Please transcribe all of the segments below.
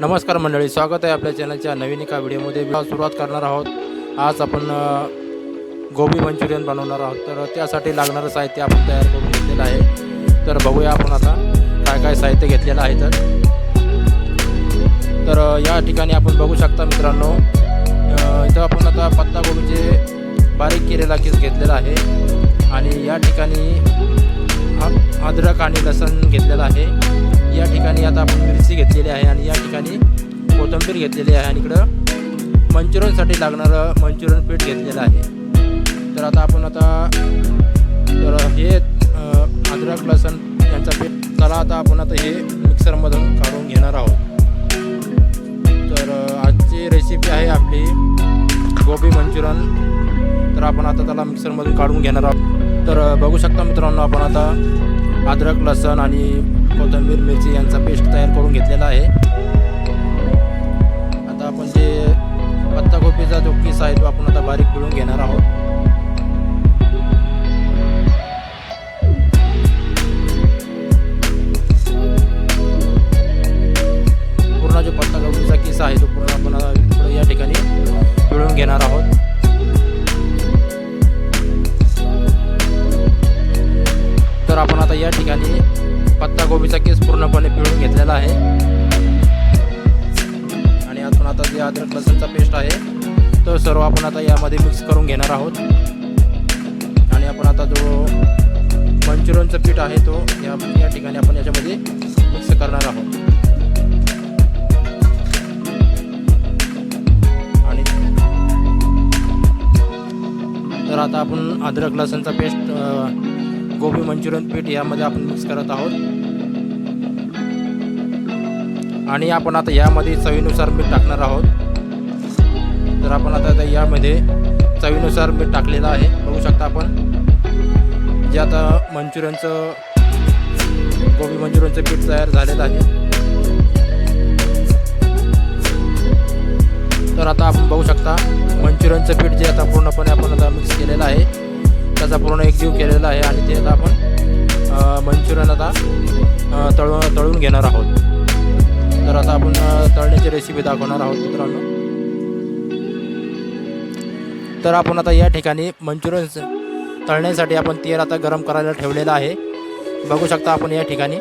नमस्कार मंडळी स्वागत आहे आपल्या चॅनलच्या नवीन एका व्हिडिओमध्ये. सुरुवात करणार आहोत. आज आपण गोबी मंचुरियन बनवणार आहोत. तर त्यासाठी लागणारं साहित्य आपण तयार करून घेतलेलं आहे. तर बघूया आपण आता काय काय साहित्य घेतलेलं आहे तर. तर या ठिकाणी आपण बघू शकता मित्रांनो इथं आपण आता पत्ता गोबीचे बारीक केलेला केस घेतलेला आहे. आणि या ठिकाणी अद्रक आणि लसण घेतलेलं आहे. या ठिकाणी आता आपण मिरची घेतलेली आहे आणि या ठिकाणी कोथिंबीर घेतलेली आहे आणि इकडं मंचुरियनसाठी लागणारं मंचुरियन पीठ घेतलेलं आहे. तर आता आपण आता तर हे अद्रक लसण यांचा पीठ चला आता आपण आता हे मिक्सरमधून काढून घेणार आहोत. तर आजची रेसिपी आहे आपली गोबी मंचुरियन. तर आपण आता त्याला मिक्सरमधून काढून घेणार आहोत. तर बघू शकता मित्रांनो आपण आता अद्रक लसण आणि कोथंबीर मिरची यांचा पेस्ट तयार करून घेतलेला आहे. आता आपण जे पत्ताकोबीचा जो किस आहे तो आपण आता बारीक पिळून घेणार आहोत. पूर्ण जो किस आहे तो पूर्ण आपण या ठिकाणी पिळून घेणार आहोत. तर आपण आता या ठिकाणी पत्ताकोबीचा केस पूर्णपणे पिळून घेतलेला आहे. आणि आपण आता जे अद्रक लसणचा पेस्ट आहे तो सर्व आपण आता यामध्ये मिक्स करून घेणार आहोत. आणि आपण आता जो मंचुरियनचं पीठ आहे तो या या ठिकाणी आपण याच्यामध्ये मिक्स करणार आहोत. आणि तर आता आपण अद्रक लसणचा पेस्ट गोबी मंचुरियन पीठ यामध्ये आपण मिक्स करत आहोत. आणि आपण आता यामध्ये चवीनुसार मीठ टाकणार आहोत. तर आपण आता यामध्ये चवीनुसार मीठ टाकलेलं आहे. बघू शकता आपण. जे आता मंचुरियनचं गोबी मंचुरियनचं पीठ तयार झालेलं आहे. तर आता आपण बघू शकता मंचुरियनचं पीठ जे आता पूर्णपणे आपण आता मिक्स केलेलं आहे. त्याचा पूर्ण एकजीव केलेला आहे आणि ते आता आपण मंचुरियन आता तळून तळून घेणार आहोत. तर आता आपण तळण्याची रेसिपी दाखवणार आहोत मित्रांनो. तर आपण आता या ठिकाणी मंचुरियन तळण्यासाठी आपण तेल आता गरम करायला ठेवलेलं आहे. बघू शकता आपण या ठिकाणी.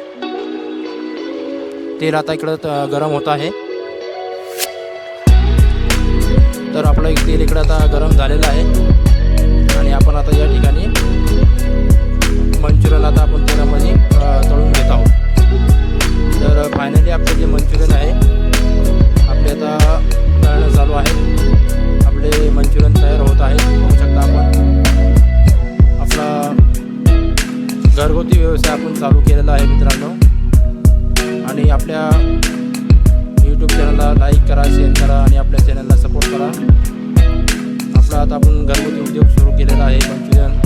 तेल आता इकडं त- गरम होत आहे. तर आपलं एक तेल इकडं आता गरम झालेलं आहे. घरगुती व्यवसाय आपण चालू केलेला आहे मित्रांनो. आणि आपल्या यूट्यूब चॅनलला लाईक करा शेअर करा आणि आपल्या चॅनलला सपोर्ट करा. आपला आता आपण घरगुती उद्योग सुरू केलेला आहे मंचुरियन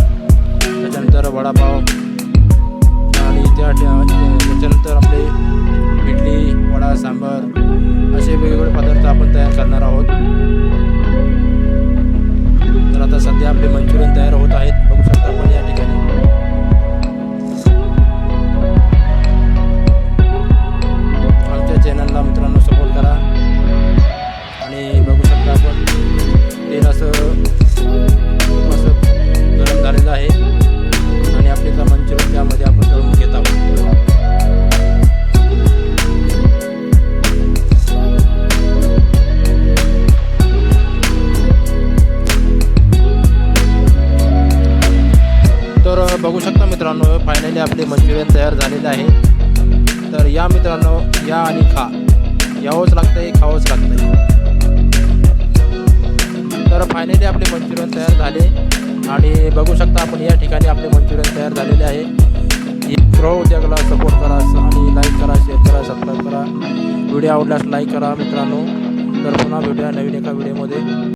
त्याच्यानंतर वडापाव. आणि त्या त्याच्यानंतर आपले इडली वडा सांबार असे वेगवेगळे पदार्थ आपण तयार करणार आहोत. बघू शकता मित्रांनो फायनली आपले मंचुरियन तयार झालेले आहे. तर या मित्रांनो या आणि खा. यावंच लागतंय खावंच लागतंय. तर फायनली आपले मंचुरियन तयार झाले. आणि बघू शकता आपण या ठिकाणी आपले मंचुरियन तयार झालेले आहे. ग्रो उद्योगाला सपोर्ट करा आणि लाईक करा शेअर करा सबस्क्राईब करा. व्हिडिओ आवडल्यास लाईक करा मित्रांनो. तर पुन्हा भेटूया नवीन एका व्हिडिओमध्ये